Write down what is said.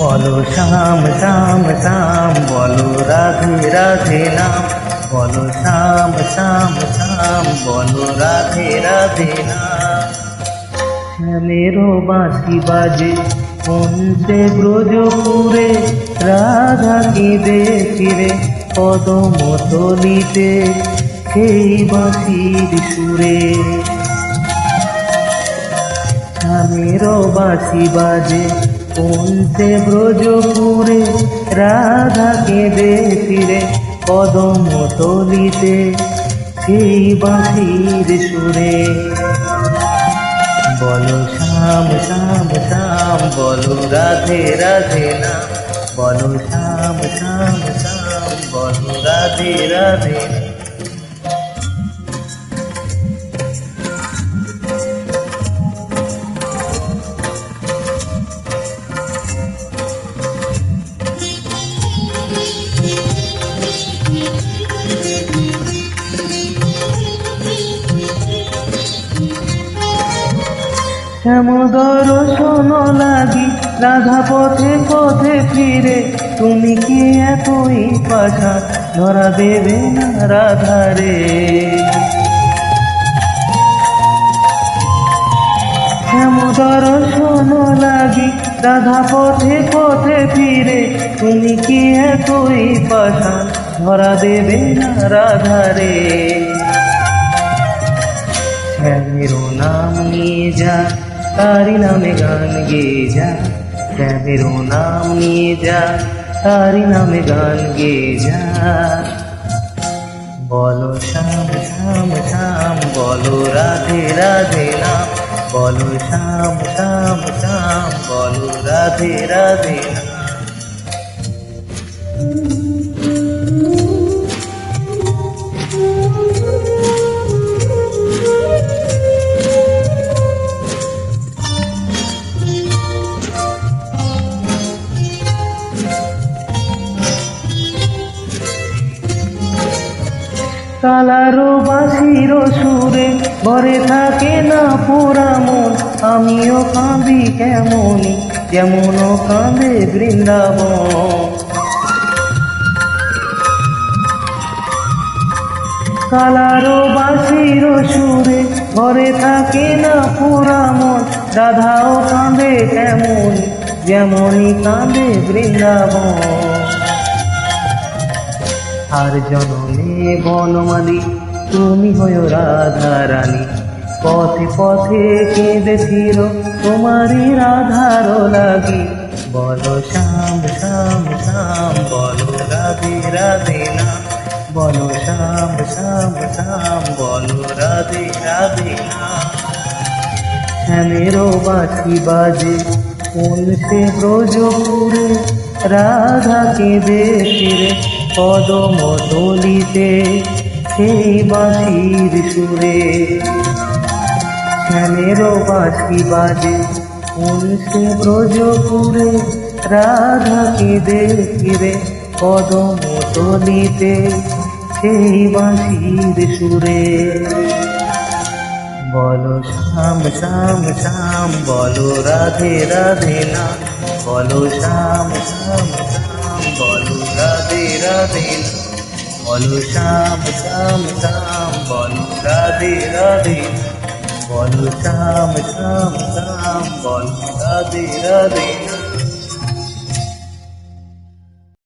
বলো শ্যাম শ্যাম শ্যাম, বলো রাধে রাধে নাম। বলো শ্যাম শ্যাম শ্যাম, বলো রাধে রাধে নাম। শ্যামেরও বাঁশি বাজে পঞ্চে ব্রজপুরে রাধা কেঁদে ফিরে পদম তলিতে, সেই বাঁশির সুরে। স্বামীরও বাঁশি বাজে পঞ্চে ব্রজপুরে রাধা কেঁদে ফিরে কদম তলিতে, সেই বাঁশির সুরে। বলো শ্যাম শ্যাম শ্যাম, বলো রাধে রাধে না। বলো শ্যাম শ্যাম শ্যাম, বলো রাধে রাধে শ্যামদর শোন লাগি রাধা পথে পথে ফিরে। তুমি কি এতই পাঠা ধরা দেবে না রাধারে? শ্যামদর শোন লাগি রাধা পথে পথে ফিরে। তুমি কি এতই পাঠা ধরা দেবে না রাধারে? শ্যামেরও নাম নিয়ে যা তারি নামে গান গেয়ে যা শ্যামেরও নাম নিয়ে যা, তারি নামে গান গেয়ে যা। বলো শ্যাম শ্যাম শ্যাম, বলো রাধে রাধে নাম, বলো শ্যাম শ্যাম শ্যাম, বলো রাধে রাধে নাম। কালারো বাসির সুরে ঘরে থাকে না পোড়া আমিও কাঁদি কেমনই যেমন কাঁদে বৃন্দাবন। কালারো বাসির সুরে ঘরে থাকে না পোড়া রাধাও কাঁদে কেমন যেমনই কাঁদে বৃন্দাবন। আর জনমে বনমালী, তুমি হয়ে রাধা রানী পথে পথে কেঁদে ফির তোমারই রাধার লাগি। বলো শ্যাম শ্যাম শ্যাম, বলো রাধে রাধে না। বলো শ্যাম শ্যাম শ্যাম, বলো রাধে রাধে না। শ্যামেরও বাঁশি বাজে, কোন সে ব্রজপুরে? রাধা কেঁদে ফিরে। পদম তলিতে সেই বাঁশির সুরে। শ্যামেরও বাঁশি বাজে সে ব্রজপুরে রাধা কেঁদে ফিরে পদম তলিতে সেই বাঁশির সুরে। বলো শ্যাম শ্যাম শ্যাম, বলো রাধে রাধে না বলো শ্যাম শ্যাম শ্যাম, বলো রাধে রাধে না বলো শ্যাম শ্যাম শ্যাম বলো রাধে রাধে না বলো শ্যাম শ্যাম শ্যাম বলো রাধে রাধে না